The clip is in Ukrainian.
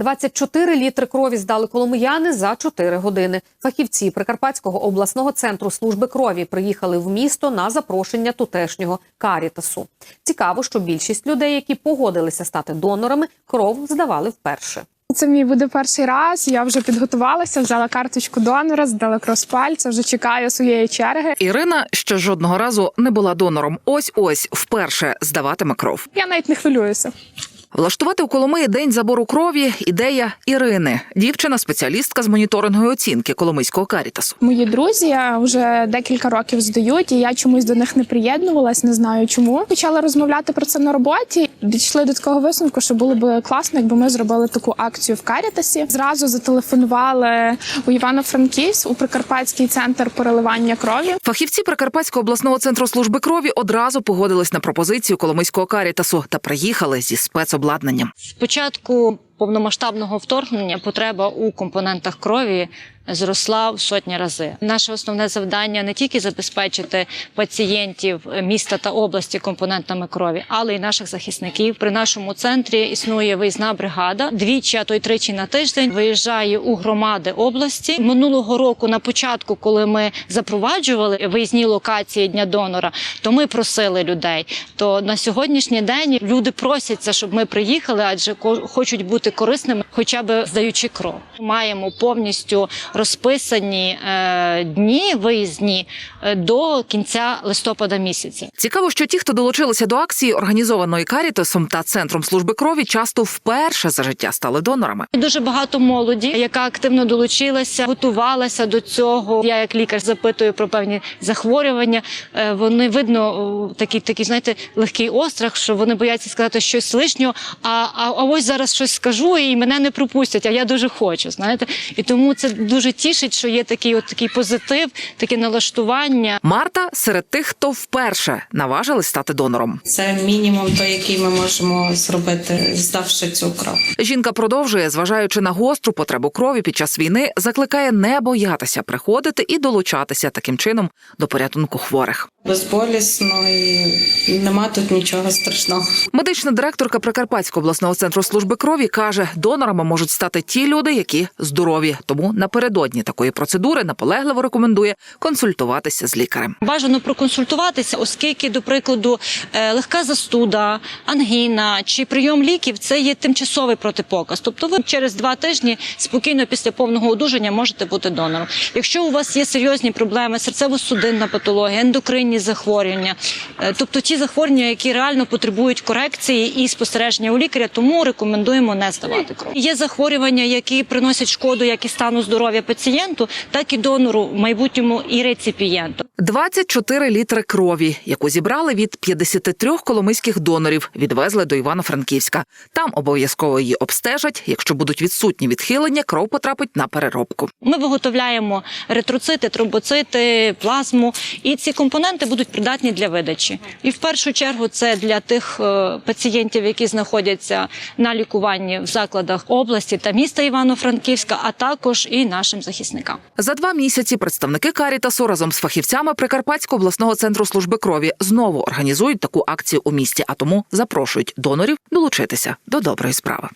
24 літри крові здали коломияни за 4 години. Фахівці Прикарпатського обласного центру служби крові приїхали в місто на запрошення тутешнього карітасу. Цікаво, що більшість людей, які погодилися стати донорами, кров здавали вперше. Це мій буде перший раз. Я вже підготувалася, взяла карточку донора, здала кров з пальця, вже чекаю своєї черги. Ірина ще жодного разу не була донором. Ось ось вперше здаватиме кров. Я навіть не хвилююся. Влаштувати у Коломиї день забору крові ідея Ірини, дівчина, спеціалістка з моніторингової оцінки Коломийського карітасу. Мої друзі вже декілька років здають, і я чомусь до них не приєднувалась, не знаю чому. Почала розмовляти про це на роботі. Дійшли до такого висновку, що було б класно, якби ми зробили таку акцію в Карітасі. Зразу зателефонували у Івано-Франківськ у Прикарпатський центр переливання крові. Фахівці Прикарпатського обласного центру служби крові одразу погодились на пропозицію Коломийського карітасу та приїхали зі спецобладнанням. З Спочатку повномасштабного вторгнення потреба у компонентах крові зросла в сотні рази. Наше основне завдання не тільки забезпечити пацієнтів міста та області компонентами крові, але й наших захисників. При нашому центрі існує виїзна бригада. Двічі, а то й тричі на тиждень виїжджає у громади області. Минулого року, на початку, коли ми запроваджували виїзні локації дня донора, то ми просили людей. То на сьогоднішній день люди просяться, щоб ми приїхали, адже хочуть бути корисними, хоча б здаючи кров. Маємо повністю розписані е, дні виїзні е, до кінця листопада місяця. Цікаво, що ті, хто долучилися до акції, організованої карітасом та центром служби крові, часто вперше за життя стали донорами. Дуже багато молоді, яка активно долучилася, готувалася до цього. Я як лікар запитую про певні захворювання. Е, Вони видно о, такий, такий, знаєте, легкий острах, що вони бояться сказати щось лишнього. А, а, а ось зараз щось скажу і мене не пропустять. А я дуже хочу. Знаєте, і тому це дуже тішить, що є такий, от такий позитив, таке налаштування. Марта серед тих, хто вперше наважились стати донором. Це мінімум той, який ми можемо зробити, здавши цю кров. Жінка продовжує, зважаючи на гостру потребу крові під час війни, закликає не боятися приходити і долучатися таким чином до порятунку хворих. Безболісно і нема тут нічого страшного. Медична директорка Прикарпатського обласного центру служби крові каже, донорами можуть стати ті люди, які здорові. Тому напередодні такої процедури наполегливо рекомендує консультуватися з лікарем. Бажано проконсультуватися, оскільки, до прикладу, е, легка застуда, ангіна чи прийом ліків це є тимчасовий протипоказ. Тобто, ви через два тижні спокійно після повного одужання можете бути донором. Якщо у вас є серйозні проблеми, серцево-судинна патологія, ендокринні захворювання, е, тобто ті захворювання, які реально потребують корекції і спостереження у лікаря, тому рекомендуємо не здавати кров. Є захворювання, які приносять шкоду як і стану здоров'я пацієнту, так і донору в майбутньому і реципієнту. 24 літри крові, яку зібрали від 53 коломийських донорів, відвезли до Івано-Франківська. Там обов'язково її обстежать. Якщо будуть відсутні відхилення, кров потрапить на переробку. Ми виготовляємо еритроцити, тромбоцити, плазму, і ці компоненти будуть придатні для видачі. І в першу чергу це для тих е, пацієнтів, які знаходяться на лікуванні в закладах області та міста Івано-Франківська, а також і нашим захисникам. За два місяці представники Карітасу разом з фахівцями Прикарпатського обласного центру служби крові знову організують таку акцію у місті, а тому запрошують донорів долучитися до доброї справи.